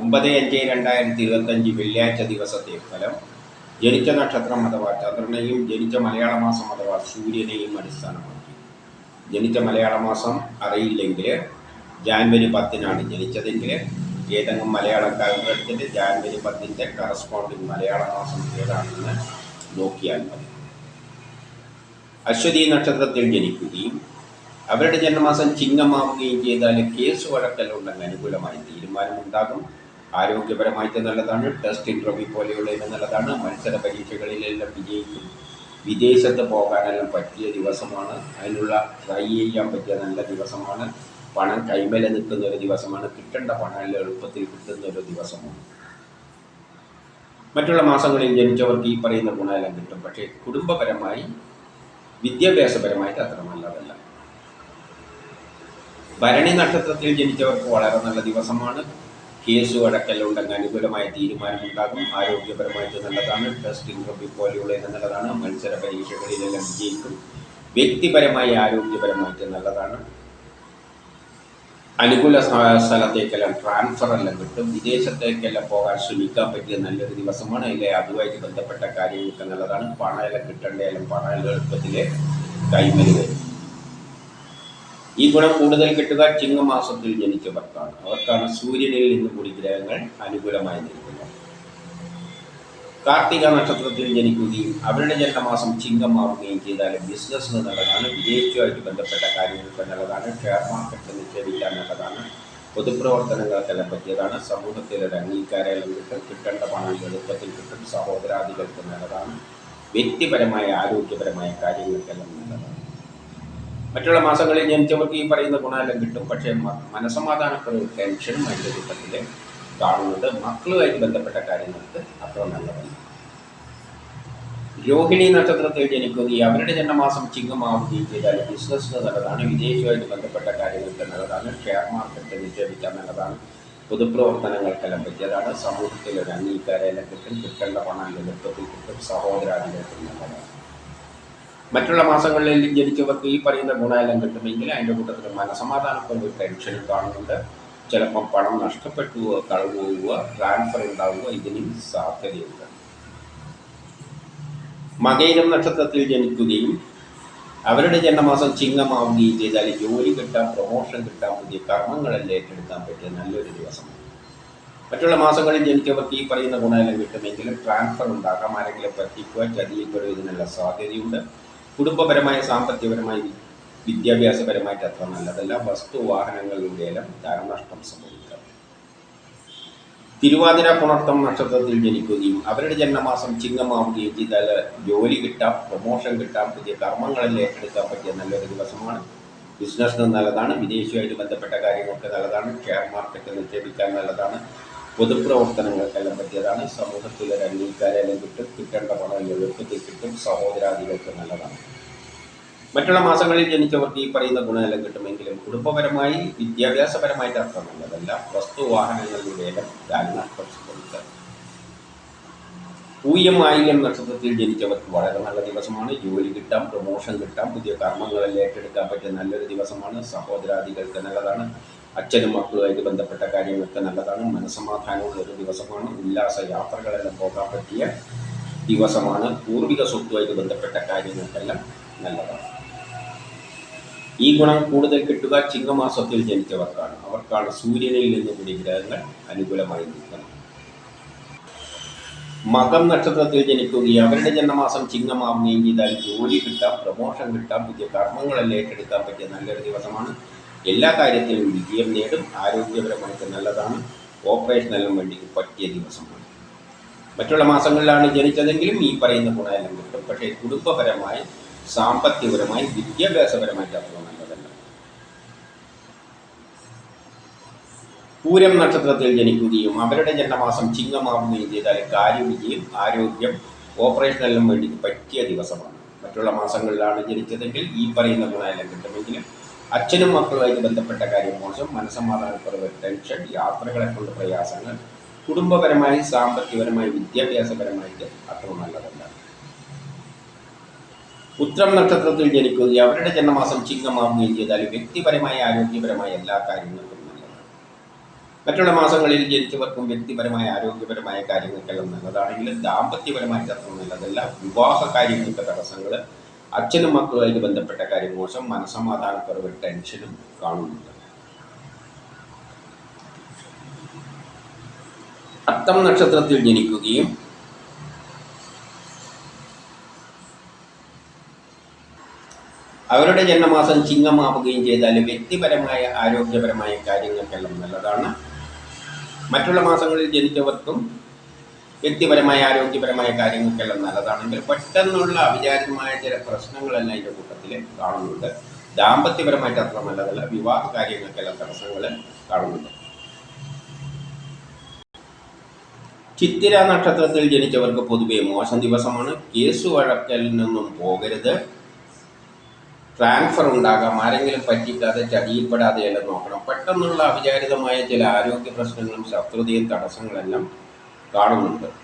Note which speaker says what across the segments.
Speaker 1: ഒമ്പത് അഞ്ച് രണ്ടായിരത്തി ഇരുപത്തഞ്ച് വെള്ളിയാഴ്ച ദിവസത്തെ ഫലം ജനിച്ച നക്ഷത്രം അഥവാ ചന്ദ്രനെയും ജനിച്ച മലയാള മാസം അഥവാ സൂര്യനെയും അടിസ്ഥാനമാക്കി. ജനിച്ച മലയാള മാസം അറിയില്ലെങ്കിൽ ജാൻവരി പത്തിനാണ് ജനിച്ചതെങ്കിൽ ഏതെങ്കിലും മലയാളം കാലഘട്ടത്തിൽ ജാൻവരി പത്തിന്റെ കറസ്പോണ്ടിങ് മലയാള മാസം ഏതാണെന്ന് നോക്കിയാൽ മതി. അശ്വതി നക്ഷത്രത്തിൽ ജനിക്കുകയും അവരുടെ ജന്മമാസം ചിങ്ങമാവുകയും ചെയ്താൽ കേസ് വഴക്കലുണ്ടെങ്കിൽ അനുകൂലമായി തീരുമാനമുണ്ടാകും. ആരോഗ്യപരമായിട്ട് നല്ലതാണ്. ടെസ്റ്റ് ഇന്റർവ്യൂ പോലെയുള്ളതിന് നല്ലതാണ്. മത്സര പരീക്ഷകളിലെല്ലാം വിജയിക്കും. വിദേശത്ത് പോകാനെല്ലാം പറ്റിയ ദിവസമാണ്. അതിനുള്ള ട്രൈ ചെയ്യാൻ പറ്റിയ നല്ല ദിവസമാണ്. പണം കൈമേലെ നിൽക്കുന്ന ഒരു ദിവസമാണ്. കിട്ടേണ്ട പണം എളുപ്പത്തിൽ കിട്ടുന്ന ഒരു ദിവസമാണ്. മറ്റുള്ള മാസങ്ങളിൽ ജനിച്ചവർക്ക് ഈ പറയുന്ന ഗുണമെല്ലാം കിട്ടും. പക്ഷേ കുടുംബപരമായി വിദ്യാഭ്യാസപരമായിട്ട് അത്ര നല്ലതല്ല. ഭരണി നക്ഷത്രത്തിൽ ജനിച്ചവർക്ക് വളരെ നല്ല ദിവസമാണ്. കേസ് അടക്കലുണ്ടെങ്കിൽ അനുകൂലമായ തീരുമാനമുണ്ടാകും. ആരോഗ്യപരമായിട്ട് നല്ലതാണ്. ടെസ്റ്റ് ഇന്റർവ്യൂ പോലെയുള്ളത് നല്ലതാണ്. മത്സര പരീക്ഷകളിലെല്ലാം വിജയിക്കും. വ്യക്തിപരമായി ആരോഗ്യപരമായിട്ട് നല്ലതാണ്. അനുകൂല സ്ഥ- സ്ഥലത്തേക്കെല്ലാം ട്രാൻസ്ഫർ എല്ലാം കിട്ടും. വിദേശത്തേക്കെല്ലാം പോകാൻ ശ്രമിക്കാൻ പറ്റിയ നല്ലൊരു ദിവസമാണ്. അതിലെ അതുമായിട്ട് ബന്ധപ്പെട്ട കാര്യങ്ങളൊക്കെ നല്ലതാണ്. പണമെല്ലാം കിട്ടേണ്ടതെല്ലാം പണം എളുപ്പത്തിൽ വരും. ഈ ഗുണം കൂടുതൽ കിട്ടുക ചിങ്ങമാസത്തിൽ ജനിച്ചവർക്കാണ്. അവർക്കാണ് സൂര്യനിൽ നിന്ന് കൂടി ഗ്രഹങ്ങൾ അനുകൂലമായി നിൽക്കുന്നത്. കാർത്തിക നക്ഷത്രത്തിൽ ജനിക്കുകയും അവരുടെ ജന്മമാസം ചിങ്ങമാവുകയും ചെയ്താൽ ബിസിനസ്സിന് നല്ലതാണ് വിജയിച്ചുമായിട്ട് ബന്ധപ്പെട്ട കാര്യങ്ങൾക്ക് നല്ലതാണ് ഷെയർ മാർക്കറ്റ് നിക്ഷേപിക്കാൻ നല്ലതാണ് പൊതുപ്രവർത്തനങ്ങൾക്കെല്ലാം പറ്റിയതാണ് സമൂഹത്തിൽ അംഗീകാരം കിട്ടും കിട്ടേണ്ട പണം എളുപ്പത്തിൽ കിട്ടും സഹോദരാദികൾക്ക് നല്ലതാണ് വ്യക്തിപരമായ ആരോഗ്യപരമായ കാര്യങ്ങൾക്കെല്ലാം നല്ലതാണ്. മറ്റുള്ള മാസങ്ങളിൽ ഞാൻ ജനിച്ചവർക്ക് ഈ പറയുന്ന ഗുണമെല്ലാം കിട്ടും. പക്ഷേ മനസമാധാനക്കുറവ് ടെൻഷനും അതിന്റെ കൂട്ടത്തിൽ കാണുന്നത് മക്കളുമായിട്ട് ബന്ധപ്പെട്ട കാര്യങ്ങൾക്ക് അത്ര നല്ലതല്ല. രോഹിണി നക്ഷത്രത്തിൽ ജനിക്കുകയും അവരുടെ ജന്മമാസം ചിങ്ങമാവുകയും ചെയ്താൽ ബിസിനസ്സിന് നല്ലതാണ് വിദേശവുമായിട്ട് ബന്ധപ്പെട്ട കാര്യങ്ങൾക്ക് നല്ലതാണ് ഷെയർ മാർക്കറ്റ് നിക്ഷേപിക്കാൻ നല്ലതാണ് പൊതുപ്രവർത്തനങ്ങൾക്കെല്ലാം പറ്റിയതാണ് സമൂഹത്തിൽ ഒരു അംഗീകാരം കിട്ടും. കിട്ടേണ്ട പണം എളുപ്പത്തിൽ കിട്ടും സഹോദരാദികൾക്ക് നല്ലതാണ്. മറ്റുള്ള മാസങ്ങളിൽ ജനിച്ചവർക്ക് ഈ പറയുന്ന ഗുണമെല്ലാം കിട്ടുമെങ്കിൽ അതിന്റെ കൂട്ടത്തിൽ മനസമാധാനത്തിന് ഒരു ടെൻഷൻ കാണുന്നുണ്ട്. ചിലപ്പം പണം നഷ്ടപ്പെട്ടു കളവ് ട്രാൻസ്ഫർ ഉണ്ടാവുക ഇതിനും സാധ്യതയുണ്ട്. മകയിരം നക്ഷത്രത്തിൽ ജനിക്കുകയും അവരുടെ ജന്മമാസം ചിങ്ങമാവുകയും ചെയ്താൽ ജോലി കിട്ടാൻ പ്രൊമോഷൻ കിട്ടാൻ പുതിയ കർമ്മങ്ങളെല്ലാം ഏറ്റെടുക്കാൻ പറ്റിയ നല്ലൊരു ദിവസമാണ്. മറ്റുള്ള മാസങ്ങളിൽ ജനിച്ചവർക്ക് ഈ പറയുന്ന ഗുണമെല്ലാം കിട്ടുമെങ്കിലും ട്രാൻസ്ഫർ ഉണ്ടാക്കാം ആരെങ്കിലും പറ്റിക്കുക ചതിയിൽപ്പെടുക ഇതിനുള്ള സാധ്യതയുണ്ട്. കുടുംബപരമായ സാമ്പത്തികപരമായി വിദ്യാഭ്യാസപരമായിട്ട് അത്ര നല്ലതല്ല. വസ്തു വാഹനങ്ങളിലൂടെയെല്ലാം ധനനഷ്ടം സംഭവിക്കാം. തിരുവാതിര പുണർത്തം നക്ഷത്രത്തിൽ ജനിക്കുകയും അവരുടെ ജന്മമാസം ചിങ്ങമാവുകയും ചെയ്താൽ ജോലി കിട്ടാം പ്രൊമോഷൻ കിട്ടാം പുതിയ കർമ്മങ്ങളിൽ ഏറ്റെടുക്കാൻ പറ്റിയ നല്ലൊരു ദിവസമാണ്. ബിസിനസ്സിന് നല്ലതാണ്. വിദേശിയുമായിട്ട് ബന്ധപ്പെട്ട കാര്യങ്ങൾക്ക് നല്ലതാണ്. ഷെയർ മാർക്കറ്റ് നിക്ഷേപിക്കാൻ നല്ലതാണ്. പൊതുപ്രവർത്തനങ്ങൾക്കെല്ലാം പറ്റിയതാണ്. സമൂഹത്തിൽ ഒരു കിട്ടും കിട്ടേണ്ട പണം എളുപ്പത്തിൽ കിട്ടും സഹോദരാദികൾക്ക് നല്ലതാണ്. മറ്റുള്ള മാസങ്ങളിൽ ജനിച്ചവർക്ക് ഈ പറയുന്ന ഗുണമെല്ലാം കിട്ടുമെങ്കിലും കുടുംബപരമായി വിദ്യാഭ്യാസപരമായിട്ട് അത്ര നല്ലതല്ല. വസ്തു വാഹനങ്ങളിലൂടെയെല്ലാം ധാരണനഷ്ടം സംഭവിക്കാം പൂയം ആയില്യം നക്ഷത്രത്തിൽ ജനിച്ചവർക്ക് വളരെ നല്ല ദിവസമാണ്. ജോലി കിട്ടാം പ്രൊമോഷൻ കിട്ടാം പുതിയ കർമ്മങ്ങളെല്ലാം ഏറ്റെടുക്കാൻ പറ്റിയ നല്ലൊരു ദിവസമാണ്. സഹോദരാദികൾക്ക് നല്ലതാണ്. അച്ഛനും മക്കളുമായിട്ട് ബന്ധപ്പെട്ട കാര്യങ്ങളൊക്കെ നല്ലതാണ്. മനസമാധാനമുള്ള ഒരു ദിവസമാണ്. ഉല്ലാസ യാത്രകളെല്ലാം പോകാൻ പറ്റിയ ദിവസമാണ്. പൂർവിക സ്വത്തുമായിട്ട് ബന്ധപ്പെട്ട കാര്യങ്ങൾക്കെല്ലാം നല്ലതാണ്. ഈ ഗുണം കൂടുതൽ കിട്ടുക ചിങ്ങമാസത്തിൽ ജനിച്ചവർക്കാണ്. അവർക്കാണ് സൂര്യനിൽ നിന്ന് കൂടി ഗ്രഹങ്ങൾ അനുകൂലമായി നിൽക്കുന്നത്. മകം നക്ഷത്രത്തിൽ ജനിക്കുകയും അവരുടെ ജന്മമാസം ചിങ്ങമാവുകയും ചെയ്താൽ ജോലി കിട്ടാം പ്രമോഷൻ കിട്ടാം പുതിയ കർമ്മങ്ങളെല്ലാം ഏറ്റെടുക്കാൻ പറ്റിയ നല്ലൊരു ദിവസമാണ്. എല്ലാ കാര്യത്തിലും വിജയം നേടും. ആരോഗ്യപരമായിട്ട് നല്ലതാണ്. ഓപ്പറേഷനെല്ലാം വേണ്ടി പറ്റിയ ദിവസമാണ് മറ്റുള്ള മാസങ്ങളിലാണ് ജനിച്ചതെങ്കിലും ഈ പറയുന്ന ഗുണമെല്ലാം കിട്ടും. പക്ഷേ കുടുംബപരമായി സാമ്പത്തികപരമായി വിദ്യാഭ്യാസപരമായിട്ട് അത്ര നല്ലതല്ല. പൂരം നക്ഷത്രത്തിൽ ജനിക്കുകയും അവരുടെ ജന്മമാസം ചിങ്ങമാവുകയും ചെയ്താൽ കാര്യവിജയം ആരോഗ്യം ഓപ്പറേഷനെല്ലാം വേണ്ടി പറ്റിയ ദിവസമാണ്. മറ്റുള്ള മാസങ്ങളിലാണ് ജനിച്ചതെങ്കിൽ ഈ പറയുന്ന ഗുണമെല്ലാം കിട്ടുമെങ്കിലും അച്ഛനും മക്കളുമായിട്ട് ബന്ധപ്പെട്ട കാര്യം മോശം. മനസ്സമാധാനക്കുറവ് ടെൻഷൻ യാത്രകളെ കൊണ്ട് പ്രയാസങ്ങൾ കുടുംബപരമായി സാമ്പത്തികപരമായി വിദ്യാഭ്യാസപരമായിട്ട് അത്ര നല്ലതല്ല. ഉത്രം നക്ഷത്രത്തിൽ ജനിക്കുകയും അവരുടെ ജന്മമാസം ചിങ്ങമാവുകയും ചെയ്താൽ വ്യക്തിപരമായ ആരോഗ്യപരമായ എല്ലാ കാര്യങ്ങൾക്കും നല്ലതാണ്. മറ്റുള്ള മാസങ്ങളിൽ ജനിച്ചവർക്കും വ്യക്തിപരമായ ആരോഗ്യപരമായ കാര്യങ്ങൾക്കെല്ലാം നല്ലതാണെങ്കിലും ദാമ്പത്യപരമായിട്ട് അത്ര നല്ലതല്ല. വിവാഹ കാര്യങ്ങൾക്ക് തടസ്സങ്ങൾ അച്ഛനും മക്കളുമായിട്ട് ബന്ധപ്പെട്ട കാര്യം മോശം. മനസമാധാനക്കുറവ് ടെൻഷനും കാണുന്നുണ്ട്. അത്തം നക്ഷത്രത്തിൽ ജനിക്കുകയും അവരുടെ ജന്മമാസം ചിങ്ങമാവുകയും ചെയ്താൽ വ്യക്തിപരമായ ആരോഗ്യപരമായ കാര്യങ്ങൾക്കെല്ലാം നല്ലതാണ്. മറ്റുള്ള മാസങ്ങളിൽ ജനിച്ചവർക്കും വ്യക്തിപരമായ ആരോഗ്യപരമായ കാര്യങ്ങൾക്കെല്ലാം നല്ലതാണെങ്കിൽ പെട്ടെന്നുള്ള അവിചാരിതമായ ചില പ്രശ്നങ്ങളെല്ലാം അതിന്റെ കൂട്ടത്തിൽ കാണുന്നുണ്ട്. ദാമ്പത്യപരമായിട്ട് അത്ര നല്ലതല്ല. വിവാഹ കാര്യങ്ങൾക്കെല്ലാം തടസ്സങ്ങൾ കാണുന്നുണ്ട്. ചിത്തിര നക്ഷത്രത്തിൽ ജനിച്ചവർക്ക് പൊതുവെ മോശം ദിവസമാണ്. കേസ് വഴക്കലിൽ നിന്നും പോകരുത്. ട്രാൻസ്ഫർ ഉണ്ടാകാം. ആരെങ്കിലും പറ്റിക്കാതെ ചതിയിൽപ്പെടാതെ എല്ലാം നോക്കണം. പെട്ടെന്നുള്ള അവിചാരിതമായ ചില ആരോഗ്യ പ്രശ്നങ്ങളും ശത്രുതയും തടസ്സങ്ങളെല്ലാം കാണുന്നുണ്ട്.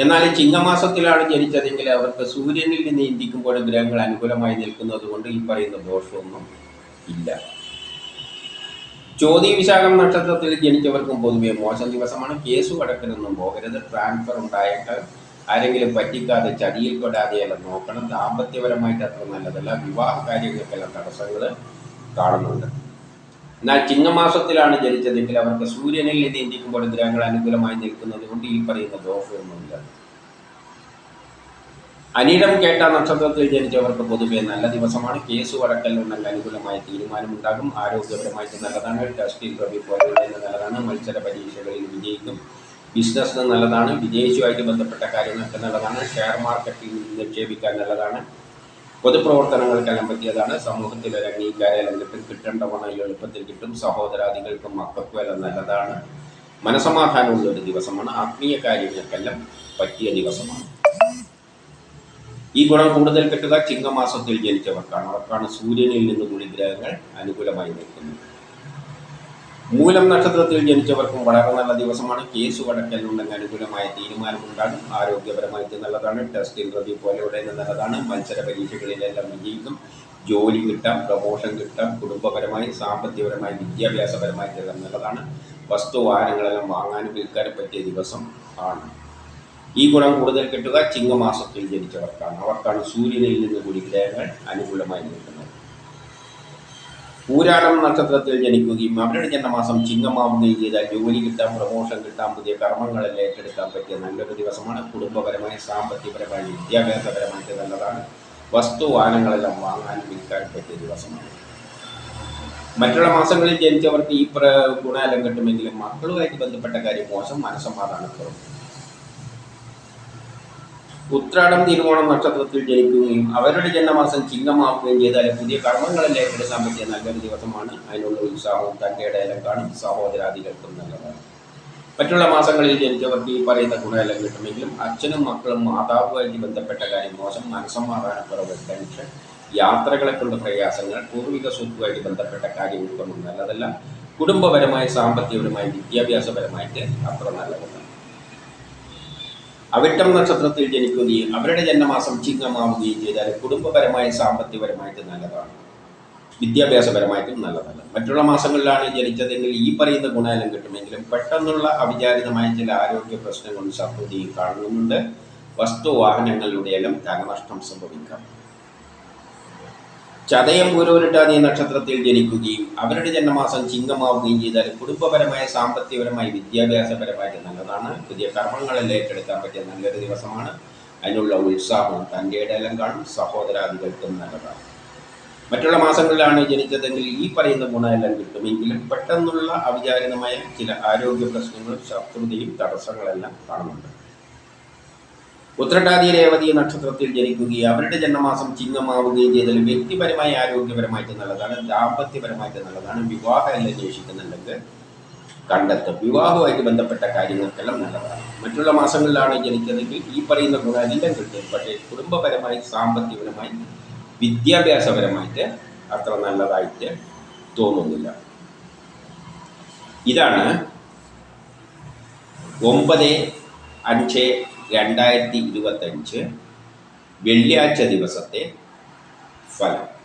Speaker 1: എന്നാൽ ചിങ്ങമാസത്തിലാണ് ജനിച്ചതെങ്കിൽ അവർക്ക് സൂര്യനിൽ നിന്ന് ഇന്ത്യക്കുമ്പോൾ ഗ്രഹങ്ങൾ അനുകൂലമായി നിൽക്കുന്നത് കൊണ്ട് ഈ പറയുന്ന ദോഷമൊന്നും ഇല്ല. ചോതി വിശാഖം നക്ഷത്രത്തിൽ ജനിച്ചവർക്കും പൊതുവെ മോശം ദിവസമാണ്. കേസ് കടക്കലൊന്നും പോകരുത്. ട്രാൻസ്ഫർ ഉണ്ടായേക്കാൾ ആരെങ്കിലും പറ്റിക്കാതെ ചതിയിൽ പെടാതെയെല്ലാം നോക്കണം. ദാമ്പത്യപരമായിട്ട് അത്ര നല്ലതല്ല. വിവാഹ കാര്യങ്ങൾക്കെല്ലാം തടസ്സങ്ങൾ കാണുന്നുണ്ട്. എന്നാൽ ചിങ്ങമാസത്തിലാണ് ജനിച്ചതെങ്കിൽ അവർക്ക് സൂര്യനിൽ നിന്ന് ഇന്ത്യക്കുമ്പോൾ ഗ്രഹങ്ങൾ അനുകൂലമായി നിൽക്കുന്നത് കൊണ്ട് ഈ പറയുന്ന ദോഷമൊന്നുമില്ല. അനിടം കേട്ട നക്ഷത്രത്തിൽ ജനിച്ചവർക്ക് പൊതുവെ നല്ല ദിവസമാണ്. കേസ് നല്ല അനുകൂലമായ തീരുമാനമുണ്ടാകും ആരോഗ്യപരമായിട്ട് നല്ലതാണ്. ടെസ്റ്റിൽ റബി പോലെയുള്ള നല്ലതാണ്. മത്സര പരീക്ഷകളിൽ വിജയിക്കും. ബിസിനസ്സിന് നല്ലതാണ്. വിദേശവുമായിട്ട് ബന്ധപ്പെട്ട കാര്യങ്ങൾക്ക് നല്ലതാണ്. ഷെയർ മാർക്കറ്റിൽ നിക്ഷേപിക്കാൻ നല്ലതാണ്. പൊതുപ്രവർത്തനങ്ങൾക്കെല്ലാം പറ്റിയതാണ്. സമൂഹത്തിൽ ഒരു അംഗീകാരം കിട്ടും കിട്ടേണ്ട പണം എളുപ്പത്തിൽ കിട്ടും. സഹോദരാദികൾക്കും മക്കൾക്കും എല്ലാം നല്ലതാണ്. മനസമാധാനമുള്ള ഒരു ദിവസമാണ്. ആത്മീയ കാര്യങ്ങൾക്കെല്ലാം പറ്റിയ ദിവസമാണ്. ഈ ഗുണം കൂടുതൽ കിട്ടുക ചിങ്ങമാസത്തിൽ ജനിച്ചവർക്കാണ്. അവർക്കാണ് സൂര്യനിൽ നിന്ന് ഗുണിഗ്രഹങ്ങൾ അനുകൂലമായി നിൽക്കുന്നത്. മൂലം നക്ഷത്രത്തിൽ ജനിച്ചവർക്കും വളരെ നല്ല ദിവസമാണ്. കേസ് വടക്കലുണ്ടെങ്കിൽ അനുകൂലമായ തീരുമാനമുണ്ടാകും. ആരോഗ്യപരമായിട്ട് നല്ലതാണ്. ടെസ്റ്റ് ഇന്റർവ്യൂ പോലെയുള്ള നല്ലതാണ്. മത്സര പരീക്ഷകളിലെല്ലാം വിജയിക്കും. ജോലി കിട്ടാം പ്രമോഷൻ കിട്ടാം. കുടുംബപരമായി സാമ്പത്തികപരമായി വിദ്യാഭ്യാസപരമായിട്ടെല്ലാം നല്ലതാണ്. വസ്തുവാഹനങ്ങളെല്ലാം വാങ്ങാനും വിൽക്കാനും പറ്റിയ ദിവസം ആണ്. ഈ ഗുണം കൂടുതൽ കിട്ടുക ചിങ്ങമാസത്തിൽ ജനിച്ചവർക്കാണ്. അവർക്കാണ് സൂര്യനിൽ നിന്ന് കൂടി ഗ്രഹങ്ങൾ അനുകൂലമായി നിൽക്കുന്നത്. പൂരാടം നക്ഷത്രത്തിൽ ജനിക്കുകയും അവരുടെ ജന്മമാസം ചിങ്ങമാവുകയും ചെയ്താൽ ജോലി കിട്ടാം പ്രമോഷൻ കിട്ടാം പുതിയ കർമ്മങ്ങളെല്ലാം ഏറ്റെടുക്കാൻ പറ്റിയ നല്ലൊരു ദിവസമാണ്. കുടുംബപരമായി സാമ്പത്തികപരമായി വിദ്യാഭ്യാസപരമായിട്ട് നല്ലതാണ്. വസ്തു വാഹനങ്ങളെല്ലാം വാങ്ങാനും വിൽക്കാൻ പറ്റിയ ദിവസമാണ്. മറ്റുള്ള മാസങ്ങളിൽ ജനിച്ചവർക്ക് ഈ പ്ര ഗുണമെല്ലാം കിട്ടുമെങ്കിലും മക്കളുമായിട്ട് ബന്ധപ്പെട്ട കാര്യം മോശം. മനസ്സമാധാനക്കുറവ്. ഉത്രാടം തിരുവോണം നക്ഷത്രത്തിൽ ജനിക്കുകയും അവരുടെ ജന്മമാസം ചിങ്ങമാവുകയും ചെയ്താലും പുതിയ കർമ്മങ്ങളെല്ലാം ഏറ്റെടുക്കാൻ പറ്റിയ നല്ലൊരു ദിവസമാണ്. അതിനുള്ള ഉത്സാഹവും തക്കയുടെ കാണും. സഹോദരാദികൾക്കും നല്ലതാണ്. മറ്റുള്ള മാസങ്ങളിൽ ജനിച്ചവർക്ക് ഈ പറയുന്ന ഗുണമെല്ലാം കിട്ടുമെങ്കിലും അച്ഛനും മക്കളും മാതാവുമായിട്ട് ബന്ധപ്പെട്ട കാര്യം മോശം മനസ്സമാധാനക്കുറവ് ടെൻഷൻ യാത്രകളെക്കുള്ള പ്രയാസങ്ങൾ പൂർവിക സ്വത്തുമായിട്ട് ബന്ധപ്പെട്ട കാര്യങ്ങൾക്കൊന്നും നല്ലതല്ല. കുടുംബപരമായി സാമ്പത്തികപരമായി വിദ്യാഭ്യാസപരമായിട്ട് അത്ര നല്ലതല്ല അവിട്ടം നക്ഷത്രത്തിൽ ജനിക്കുകയും അവരുടെ ജന്മമാസം ചിങ്ങമാവുകയും ചെയ്താൽ കുടുംബപരമായും സാമ്പത്തികപരമായിട്ട് നല്ലതാണ്. വിദ്യാഭ്യാസപരമായിട്ടും നല്ലതല്ല. മറ്റുള്ള മാസങ്ങളിലാണ് ജനിച്ചതെങ്കിൽ ഈ പറയുന്ന ഗുണമെല്ലാം കിട്ടുമെങ്കിലും പെട്ടെന്നുള്ള അവിചാരിതമായ ചില ആരോഗ്യ പ്രശ്നങ്ങളും സമൃദ്ധിയും കാണുന്നുണ്ട്. വസ്തു വാഹനങ്ങളിലൂടെയെല്ലാം ധനനഷ്ടം സംഭവിക്കാം. ചതയം പൂരോരിട്ടാതി നക്ഷത്രത്തിൽ ജനിക്കുകയും അവരുടെ ജന്മമാസം ചിങ്ങമാവുകയും ചെയ്താൽ കുടുംബപരമായ സാമ്പത്തികപരമായി വിദ്യാഭ്യാസപരമായിട്ട് നല്ലതാണ്. പുതിയ കർമ്മങ്ങളെല്ലാം ഏറ്റെടുക്കാൻ പറ്റിയ നല്ലൊരു ദിവസമാണ്. അതിനുള്ള ഉത്സാഹം തന്റെ ഇടയെല്ലാം കാണും. സഹോദരാദികൾക്കും നല്ലതാണ്. മറ്റുള്ള മാസങ്ങളിലാണ് ജനിച്ചതെങ്കിൽ ഈ പറയുന്ന ഗുണമെല്ലാം കിട്ടുമെങ്കിലും പെട്ടെന്നുള്ള അവിചാരിതമായ ചില ആരോഗ്യ പ്രശ്നങ്ങളും ശത്രുതയും തടസ്സങ്ങളെല്ലാം കാണുന്നുണ്ട്. ഉത്രട്ടാതി രേവതി നക്ഷത്രത്തിൽ ജനിക്കുകയും അവരുടെ ജന്മമാസം ചിങ്ങമാവുകയും ചെയ്താൽ വ്യക്തിപരമായി ആരോഗ്യപരമായിട്ട് നല്ലതാണ് ദാമ്പത്യപരമായിട്ട് നല്ലതാണ് വിവാഹം എല്ലാം അന്വേഷിക്കുന്നുണ്ടെങ്കിൽ കണ്ടെത്തും. വിവാഹവുമായിട്ട് ബന്ധപ്പെട്ട കാര്യങ്ങൾക്കെല്ലാം നല്ലതാണ്. മറ്റുള്ള മാസങ്ങളിലാണ് ജനിക്കുന്നതെങ്കിൽ ഈ പറയുന്ന ഗുണമെല്ലാം കിട്ടും. പക്ഷേ കുടുംബപരമായി സാമ്പത്തികപരമായി വിദ്യാഭ്യാസപരമായിട്ട് അത്ര നല്ലതായിട്ട് തോന്നുന്നില്ല. ഇതാണ് ഒമ്പത് അഞ്ച് രണ്ടായിരത്തി ഇരുപത്തഞ്ച് വെള്ളിയാഴ്ച ദിവസത്തെ ഫലം.